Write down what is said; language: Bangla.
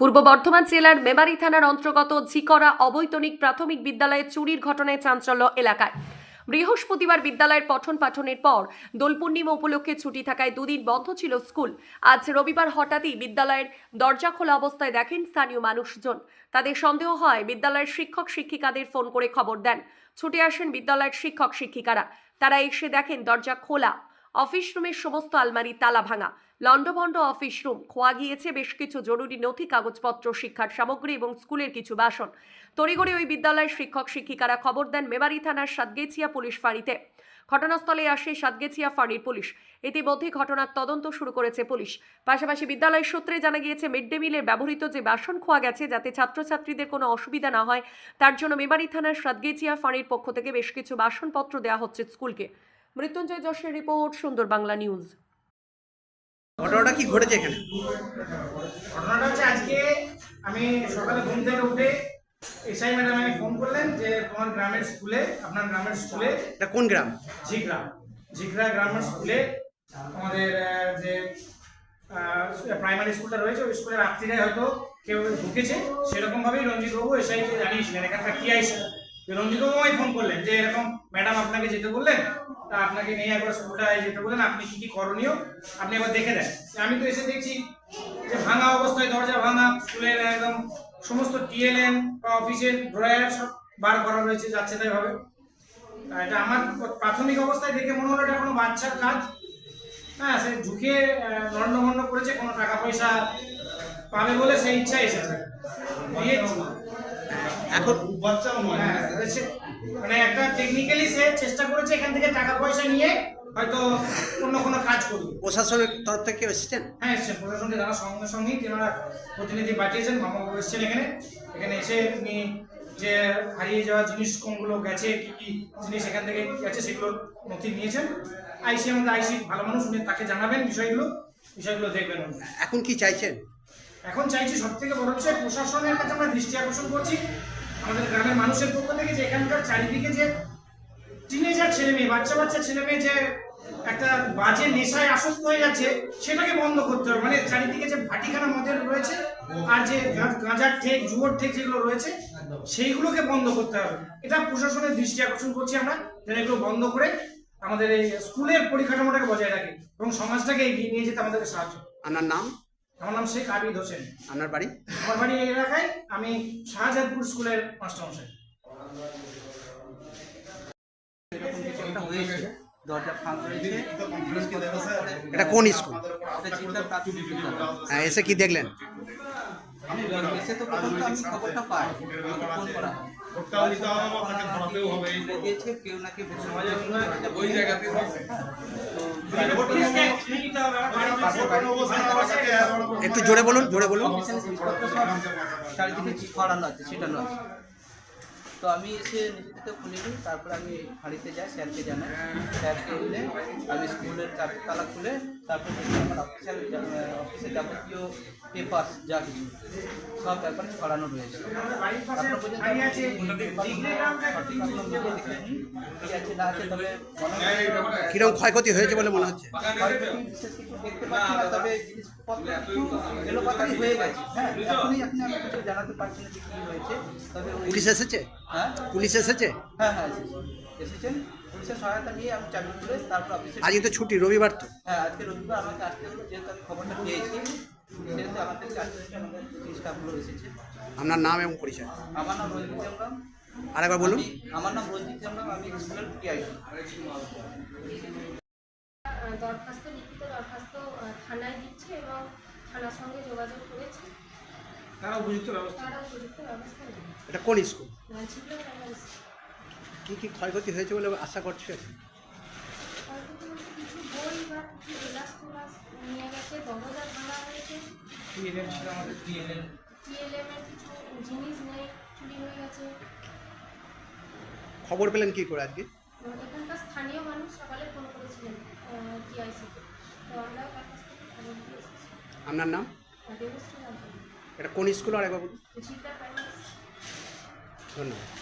পূর্ব বর্ধমান জেলার মেমারি থানার অন্তর্গত ঝিকরা অবৈতনিক প্রাথমিক বিদ্যালয়ে চুরির ঘটনায় চাঞ্চল্য এলাকায়। বৃহস্পতিবার বিদ্যালয়ের পঠন পাঠনের পর দোল পূর্ণিমা উপলক্ষে ছুটি থাকায় দুদিন বন্ধ ছিল স্কুল। আজ রবিবার হঠাৎই বিদ্যালয়ের দরজা খোলা অবস্থায় দেখেন স্থানীয় মানুষজন। তাদের সন্দেহ হয় বিদ্যালয়ের শিক্ষক শিক্ষিকাদের ফোন করে খবর দেন। ছুটে আসেন বিদ্যালয়ের শিক্ষক শিক্ষিকারা। তারা এসে দেখেন দরজা খোলা। অফিস রুমের সমস্ত আলমারি তালা ভাঙা। লণ্ডভণ্ড অফিস রুম খোয়া গিয়েছে বেশ কিছু জরুরি নথি, কাগজপত্র, শিক্ষার সামগ্রী এবং স্কুলের কিছু বাসন। তড়িঘড়ি ওই বিদ্যালয়ের শিক্ষক, শিক্ষিকারা খবর দেন মেমারি থানার সাতগেছিয়া পুলিশ ফাঁড়িতে। ঘটনাস্থলে আসে সাতগেছিয়া ফাঁড়ির পুলিশ। ইতিমধ্যে ঘটনার তদন্ত শুরু করেছে পুলিশ। পাশাপাশি বিদ্যালয়ের সূত্রে জানা গিয়েছে, মিড ডে মিলের ব্যবহৃত যে বাসন খোয়া গেছে যাতে ছাত্রছাত্রীদের কোনো অসুবিধা না হয়, তার জন্য মেমারি থানার সাতগেছিয়া ফাঁড়ির পক্ষ থেকে বেশ কিছু বাসনপত্র দেওয়া হচ্ছে স্কুলকে। মৃত্যুঞ্জয় যশের রিপোর্ট সুন্দর বাংলা নিউজ। ঘটনাটা কি ঘটেছে এখানে? ঘটনাটা হচ্ছে আজকে আমি সকালে ঘুম থেকে উঠে এসআই ম্যাডাম আমি ফোন করলেন যে তোমার গ্রামের স্কুলে আপনার গ্রামের স্কুলে এটা কোন গ্রাম? ঝিগড়া ঝিগড়া গ্রামের স্কুলে আমাদের যে প্রাইমারি স্কুলটা রয়েছে ওই স্কুলের রাত্রিরে হয়তো কেউ ঢুকেছে। সেরকম ভাবেই রঞ্জিত বাবু এসআইকে জানিয়েছিলেন এখানকার টিআইসি রঞ্জিত বাবু ফোন করলেন যে এরকম ম্যাডাম আপনাকে যেতে বললেন, তা আপনাকে নিয়ে একবার স্কুলটায় যেতে বললেন, আপনি কি কি করণীয়? আপনি একবার দেখে দেন। আমি তো এসে দেখছি যে ভাঙা অবস্থায় দরজা ভাঙা, স্কুলের একদম সমস্ত টিএলএম বা অফিসের ড্রয়ার সব বার করা রয়েছে, যাচ্ছে তাই ভাবে। এটা আমার প্রাথমিক অবস্থায় দেখে মনে হলো এটা কোনো বাচ্চার কাজ। হ্যাঁ সে ঝুঁকে লন্ডভন্ড করেছে, কোনো টাকা পয়সা পাবে বলে সেই ইচ্ছা এসেছে। এখন হ্যাঁ, সে- মানে একটা টেকনিক্যালি সে চেষ্টা করেছে এখান থেকে টাকা পয়সা নিয়ে হয়তো অন্য কোনো কাজ করবে। প্রশাসনের তরফ থেকে কেউ এসেছেন? হ্যাঁ এসছেন। প্রশাসনকে জানার সঙ্গে সঙ্গেই তেনারা প্রতিনিধি পাঠিয়েছেন মামাবাবু এসছেন এখানে। এখানে এসে উনি যে হারিয়ে যাওয়া জিনিস কোনগুলো গেছে কি কি জিনিস এখান থেকে গেছে সেগুলো নথি নিয়েছেন। আইসি আমাদের আইসি ভালো মানুষ উনি তাকে জানাবেন বিষয়গুলো। বিষয়গুলো দেখবেন উনি। এখন কি চাইছেন? এখন চাইছি সব থেকে বড় বিষয় প্রশাসনের কাছে আমরা দৃষ্টি আকর্ষণ করছি। আমাদের গ্রামের মানুষের পক্ষ থেকে যে এখানকার চারিদিকে যে টিনেজার ছেলে মেয়ে বাচ্চা বাচ্চা ছেলে মেয়ে যে একটা বাজে নেশায় আসক্ত হয়ে যাচ্ছে সেটাকে বন্ধ করতে হবে। মানে চারিদিকে যে ভাটিখানা মদের রয়েছে আর যে গাঁজার ঠেক জুয়োর ঠেক যেগুলো রয়েছে সেইগুলোকে বন্ধ করতে হবে। এটা প্রশাসনের দৃষ্টি আকর্ষণ করছি আমরা যেন এগুলো বন্ধ করে আমাদের এই স্কুলের পরিকাঠামোটাকে বজায় রাখে এবং সমাজটাকে এগিয়ে নিয়ে যেতে আমাদেরকে সাহায্য করে। আপনার নাম? আমার নাম শেখ আবিদ হোসেন। আপনার বাড়ি? আমার বাড়ি এই এলাকায় আমি শাহজাদপুর স্কুলের ফাঁকা রয়েছে এটা কোন স্কুল? হ্যাঁ এসে কি দেখলেন? কেউ নাকি ওই জায়গাতে একটু জোরে বলুন জোরে বলুন। চারিদিকে ছড়ানো আছে সেটানো আছে। তো আমি এসে নিজেকে খুলে নিই, তারপরে আমি হাঁড়িতে যাই, স্যারকে জানাই। স্যারকে এলে আমি স্কুলের চারটে তালা খুলে তারপরে আমার অফিসিয়াল অফিসের যাবতীয় পেপার যা কিছু সব ব্যাপারে ছড়ানো রয়েছে। এখনও পর্যন্ত আমি সঠিক কোনো মিলিয়ে দেখে। নিই কি আছে না আছে তবে মনে হয় কীরকম ক্ষয়ক্ষতি হয়েছে বলে মনে হচ্ছে? বিশেষ কিছু দেখতে পাচ্ছি না তবে জিনিসপত্র একটু এলোপাতারি হয়ে গেছে। হ্যাঁ এখনই আপনি আমি কিছু জানাতে পারছি না যে কী হয়েছে তবে পুলিশ এসেছে? হ্যাঁ। পুলিশ এসেছে? হ্যাঁ হ্যাঁ এসেছে। এসেছেন? পুলিশের সহায়তা নিয়ে আমি চাকরি করে তারপর অফিসে আজকে তো ছুটি রবিবার তো। হ্যাঁ আজকে রবিবার আমাকে আসতে হলো যেহেতু আমি খবরটা পেয়েছি। সেহেতু আমাদেরকে আসতে হচ্ছে আমাদের স্টাফগুলো এসেছে। আপনার নাম এবং পরিচয়। আমার নাম রঞ্জিত হেমরাম আরেকবার বলুন। আমার নাম রঞ্জিত হেমরাম আমি দরখাস্ত লিখিত দরখাস্ত থানায় দিচ্ছে এবং থানার সঙ্গে যোগাযোগ করেছে। তারা উপযুক্ত ব্যবস্থা তারা উপযুক্ত ব্যবস্থা এটা কোন স্কুল। কি কি ক্ষয়ক্ষতি হয়েছে বলে আশা করছে? হয়ে খবর পেলেন কি করে আজকে? এবং এখানকার স্থানীয় মানুষ সকালে ফোন করেছিলেন টিআইসিতে তো। আমরাও তার কাছ থেকে খবর দিয়ে আপনার নাম? এটা কোন স্কুল আরেকবার বলুন? ধন্যবাদ।